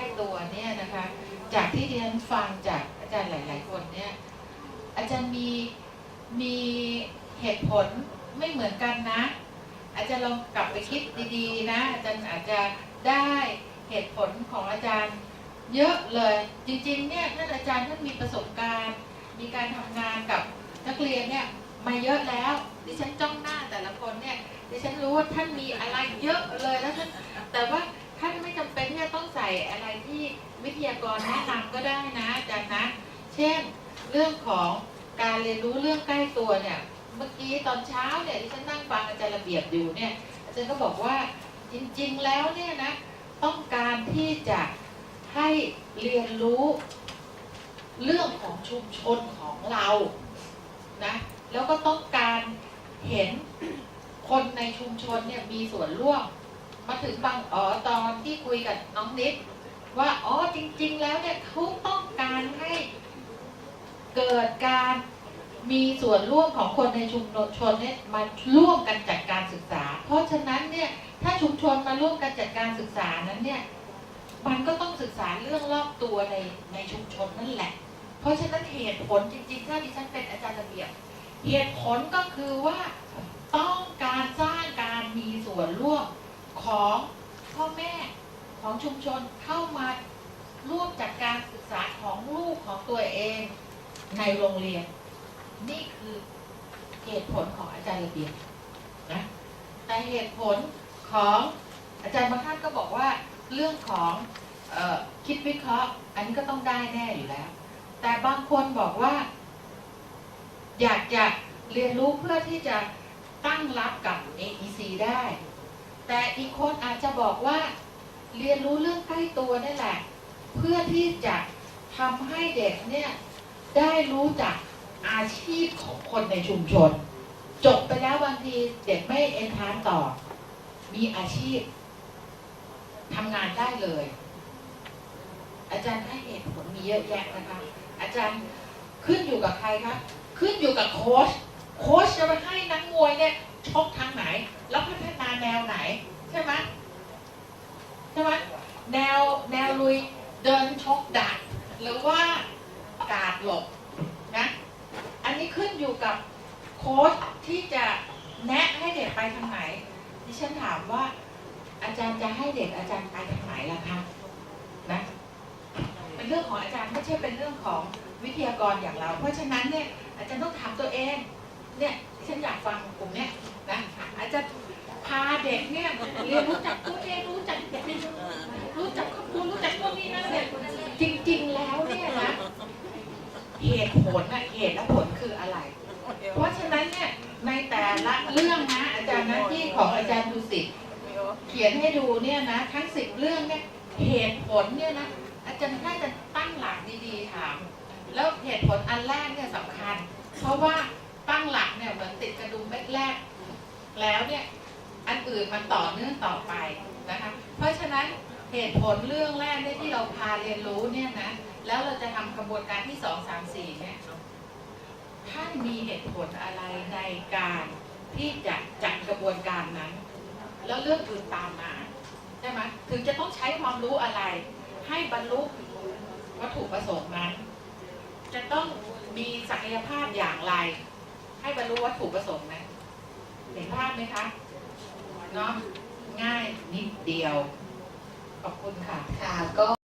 ล้ตัวเนี่ยนะคะ จากที่ดิฉันฟังจากอาจารย์หลาย ๆ คนเนี่ยอาจารย์มีมีเหตุผลไม่เหมือนกันนะ อาจารย์ลองกลับไปคิดดีๆ นะ อาจารย์อาจจะได้เหตุผลของอาจารย์เยอะเลย จริงๆ เนี่ยท่านอาจารย์ท่านมีประสบการณ์ มีการทำงานกับนักเรียนเนี่ยมาเยอะแล้ว ดิฉันจ้องหน้าแต่ละคนเนี่ยดิฉันรู้ว่าท่านมีอะไรเยอะเลยแล้วท่านแต่ว่าท่านไม่จำเป็นที่จะต้องใส่อะไร ยากรแนะนำก็ได้นะอาจารย์นะ เช่นเรื่องของการเรียนรู้เรื่องใกล้ตัวเนี่ย เมื่อกี้ตอนเช้าเนี่ยที่ฉันนั่งฟังอาจารย์ระเบียบอยู่เนี่ย อาจารย์ก็บอกว่าจริง ๆ แล้วเนี่ยนะ ต้องการที่จะให้เรียนรู้เรื่องของชุมชนของเรานะแล้วก็ต้องการเห็นคนในชุมชนเนี่ยมีส่วนร่วม มาถึงบางอ๋อตอนที่คุยกับน้องนิด ว่าอ๋อจริง ๆ แล้วเนี่ยเขาต้องการให้เกิดการมีส่วนร่วมของคนในชุมชนเนี่ยมาร่วมกันจัดการศึกษา เพราะฉะนั้นเนี่ยถ้าชุมชนมาร่วมกันจัดการศึกษานั้นเนี่ยมันก็ต้องศึกษาเรื่องรอบตัวในในชุมชนนั่นแหละ เพราะฉะนั้นเหตุผลจริงๆ ถ้าดิฉันเป็นอาจารย์ระเบียบ เหตุผลก็คือว่าต้องการสร้างการมีส่วนร่วมของพ่อแม่ ของชุมชนเข้ามาร่วมจัดการศึกษาของลูกของตัวเองในโรงเรียน นี่คือเหตุผลของอาจารย์ระเบียบนะแต่เหตุผลของอาจารย์บางท่านก็บอกว่าเรื่องของออคิดวิเคราะห์ อันนี้ก็ต้องได้แน่อยู่แล้ว แต่บางคนบอกว่า อยากจะเรียนรู้เพื่อที่จะตั้งรับกับ AEC ได้ แต่อีกคนอาจจะบอกว่า เรียนรู้เรื่องใกล้ตัวนี่แหละ เพื่อที่จะทำให้เด็กเนี่ยได้รู้จักอาชีพของคนในชุมชน จบไปแล้วบางทีเด็กไม่เอ็นทานต่อ มีอาชีพทำงานได้เลย อาจารย์ให้เหตุผลมีเยอะแยะนะคะ อาจารย์ขึ้นอยู่กับใครคะ ขึ้นอยู่กับโค้ช โค้ชจะไปให้นักมวยเนี่ยชกทางไหน แล้วพัฒนาแนวไหน ใช่ไหมใช่ไหมแนวแนว ลุยเดินชกดักหรือว่ากาดหลบนะอันนี้ขึ้นอยู่กับโค้ชที่จะแนะให้เด็กไปทางไหนดิฉันถามว่า อาจารย์จะให้เด็กอาจารย์ไปทางไหนล่ะคะนะเป็นเรื่องของอาจารย์ไม่ใช่เป็นเรื่องของวิทยากรอย่างเรา เพราะฉะนั้นเนี่ยอาจารย์ต้องถามตัวเอง เนี่ยฉันอยากฟังกลุ่มเนี้ยนะอาจจะพาเด็กเนี่ยเรียนรู้จักตัวเองรู้จักรู้จักครอบครัวรู้จักพวกนี้นะเนี่ยจริง ๆ แล้วเนี่ยนะเหตุผลอะเหตุและผลคืออะไร เพราะฉะนั้นเนี่ยในแต่ละเรื่องนะอาจารย์หน้าที่ของอาจารย์ดุสิตเขียนให้ดูเนี่ยนะทั้งสิบเรื่องเนี่ยเหตุผลเนี่ยนะอาจารย์ถ้าจะตั้งหลักดีๆถามแล้วเหตุผลอันแรกเนี่ยสำคัญ เพราะว่า ตั้งหลักเนี่ยเหมือนติดกระดุมเม็ดแรก แล้วเนี่ยอันอื่นมันต่อเนื่องต่อไปนะคะ เพราะฉะนั้นเหตุผลเรื่องแรกที่เราพาเรียนรู้เนี่ยนะแล้วเราจะทำกระบวนการที่สองสามสี่เนี่ยท่านมีเหตุผลอะไรในการที่จะจัดกระบวนการนั้น แล้วเรื่องอื่นตามมาใช่ไหมถึงจะต้องใช้ความรู้อะไร ให้บรรลุวัตถุประสงค์นั้น จะต้องมีศักยภาพอย่างไร ให้บรรลุวัตถุประสงค์ไหมเห็นภาพไหมคะเนาะง่ายนิดเดียว ขอบคุณค่ะ ค่ะก็